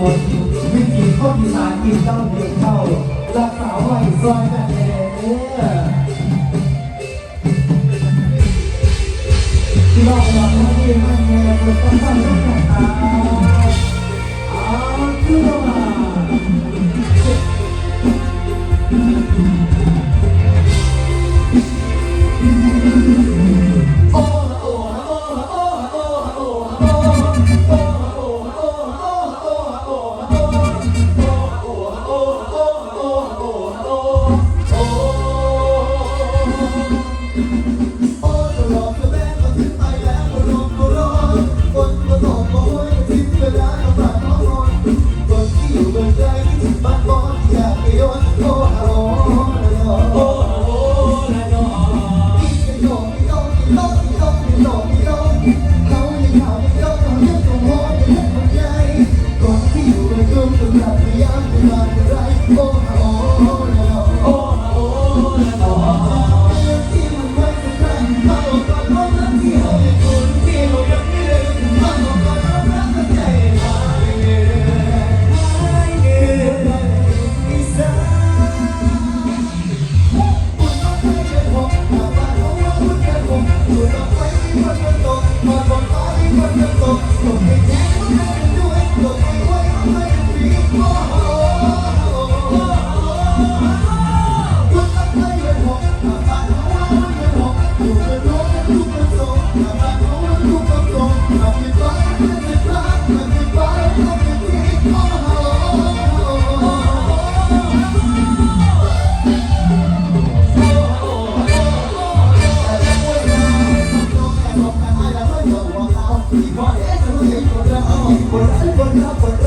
คนวิธีข้อวอีสานกินต้องเด็กเข้ารักสาวใหม่ซอยแบบเด็กที่รอาหลังนั่นเองนั่นเองต้องทำเรื่องต่างอาวคือว่า acaba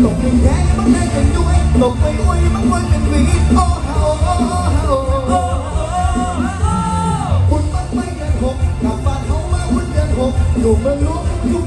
หลบไปแย่มันได้กันด้วยหลบไปอุ้ยมันวนเป็นวีโอ้โหคุณมันไม่เดือนหกกลับบ้านเขามาคุณเดือนหกอยู่เมืองหลวงยุค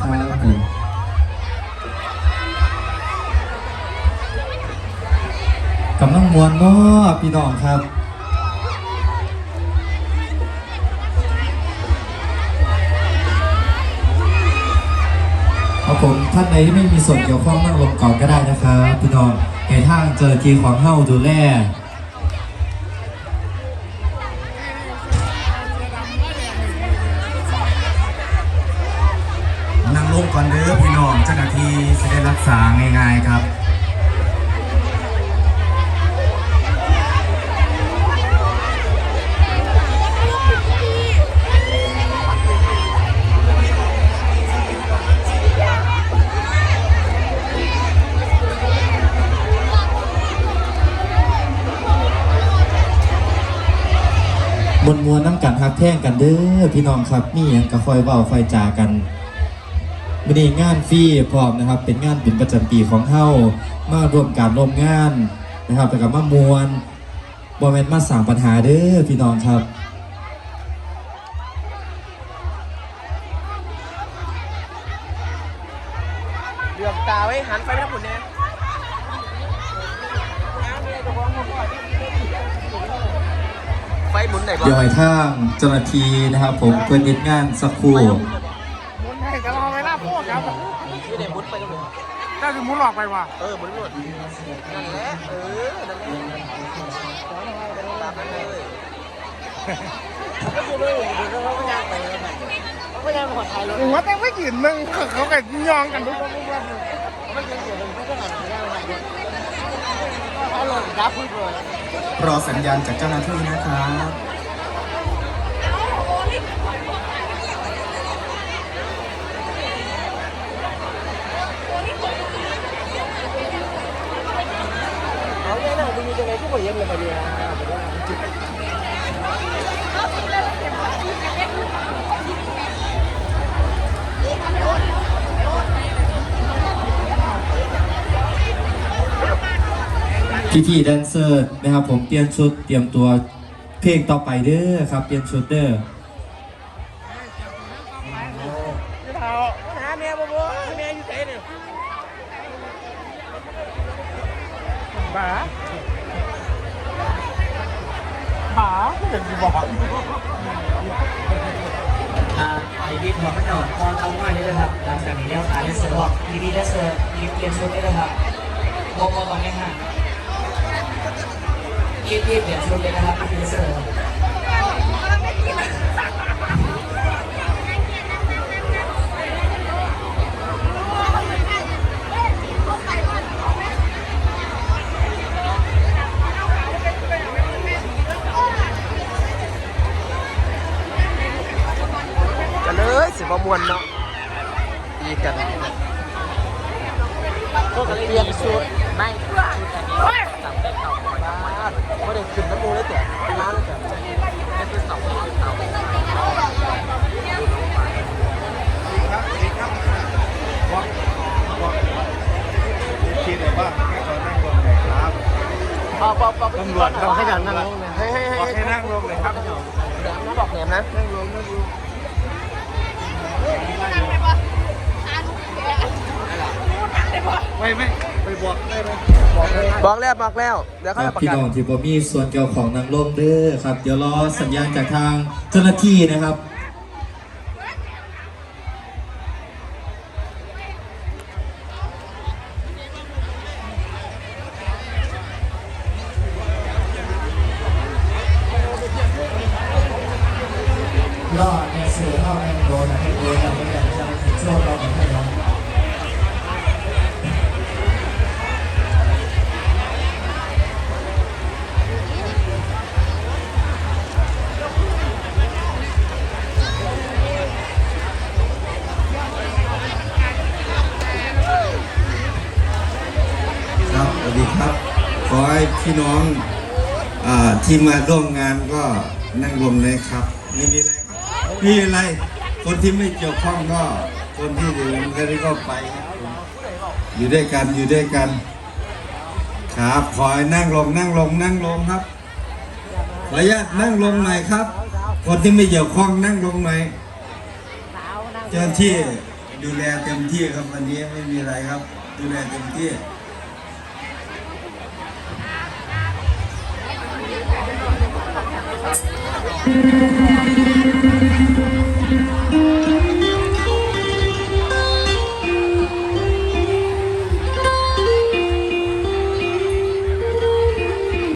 ข้าวกำลังมวนเนาะพี่น้องครับครัผมท่านใดที่ไม่มีส่วนเกี่ยวข้องนั่งลงก่อนก็ได้นะครับพี่น้องให้ทางเจอทีของเฮ้าดูแล งก่อนเด้อพี่น้องเจ้าหน้าที่จะได้รักษาง่ายๆครับมวลมวน้ำกันฮักแท่งกันเด้อพี่น้องครับมีอย่างกระคอยเว้าไฟจากัน วันนี้งานฟรีพร้อมนะครับ เป็นงานปิ่นประจำปีของเฮ้ามาร่วมการร่วมงานนะครับแต่กับมามวลบอแมนมาสั่งปัญหาเด้อพี่น้องครับเดือบตาไว้หันไปไม่ต้องหมุนเนี่ยไฟหมุนไหนบ้างเดี๋ยวให้ทางเจ้าหน้าที่นะครับ ผมเพื่อนนิดงานสักครู่ มุนให้กันรอเวลาพวกครับ ที่ไหนหมุนไปตรงไหนน่าจะมุนหลอกไปว่ะเออหมุนหมดนั่นแหละเออนั่นแหละตามนั้นเลยก็คือไม่เห็นเขาก็ยากไปเขาก็ยากไปขอถ่ายรถหัวแต่ไม่กินมึงเขาก็ยองกันทุกคนทุกคนมันเป็นเสียงเขาก็หันไปได้ไหมเขาหล่นดับพื้นเลยรอสัญญาณจากเจ้าหน้าที่นะครับ จะมีตรงไหนที่ผมยังเลยมาดีนะพี่พี่แดนเซอร์นะครับผมเตรียมชุดเตรียมตัวเพลงต่อไปเด้อครับ เตรียมชุดเด้อหา เมียบ่บ่เมียอยู่ไหนเนี่ยบ้าบ้าเห็นบอกไอวิทย์หัวมันหนอนพอเอาง่ายนี่นะครับ หลังจากนี้แล้วอาจจะเสือบอกดีดีเละเสือทีเปลี่ยนชุดนี่นะครับบอกบอกก่อนนะฮะทีทีเปลี่ยนชุดเลยนะครับทีวีเสือกั บ่มวนเนาะดีกันกกันเรียนสูตรไม่ชุดอันนี้จับได้เต่าไม่ได้ขึ้นน้ำมูเลยแต่น้ำเลยแต่ไม่คือสองเต่าพอพอพอตำรวจเขาให้ดันนั่งลงเลยให้ให้ให้ให้นั่งลงเลยครับเดี๋ยวน้าบอกแหนมนะ บอกแล้วบอกแล้วเดี๋ยวคเขารัจะบประพี่กาศน้องที่บ่มีส่วนเกี่ยวของนางลมเด้อครับ เดี๋ยวรอสัญญาณจากทางเจ้าหน้าที่นะครับ พี่น้องอที่มาร่วมงานก็นั่งลงเลยครับไม่มีอะไรครับไม่มีอะไร คนที่ไม่เกี่ยวข้องก็คนที่อยู่กันก็ไปอยู่ด้วยกันอยู่ด้วยกัน ครับขอให้นั่งลงนั่งลงนั่งลงครับขออนุญาตนั่งลงหน่อยครับ คนที่ไม่เกี่ยวข้องนั่งลงหน่อยเจ้าที่ดูแลเต็มที่ครับวันนี้ไม่มีอะไรครับ ดูแลเต็มที่ ค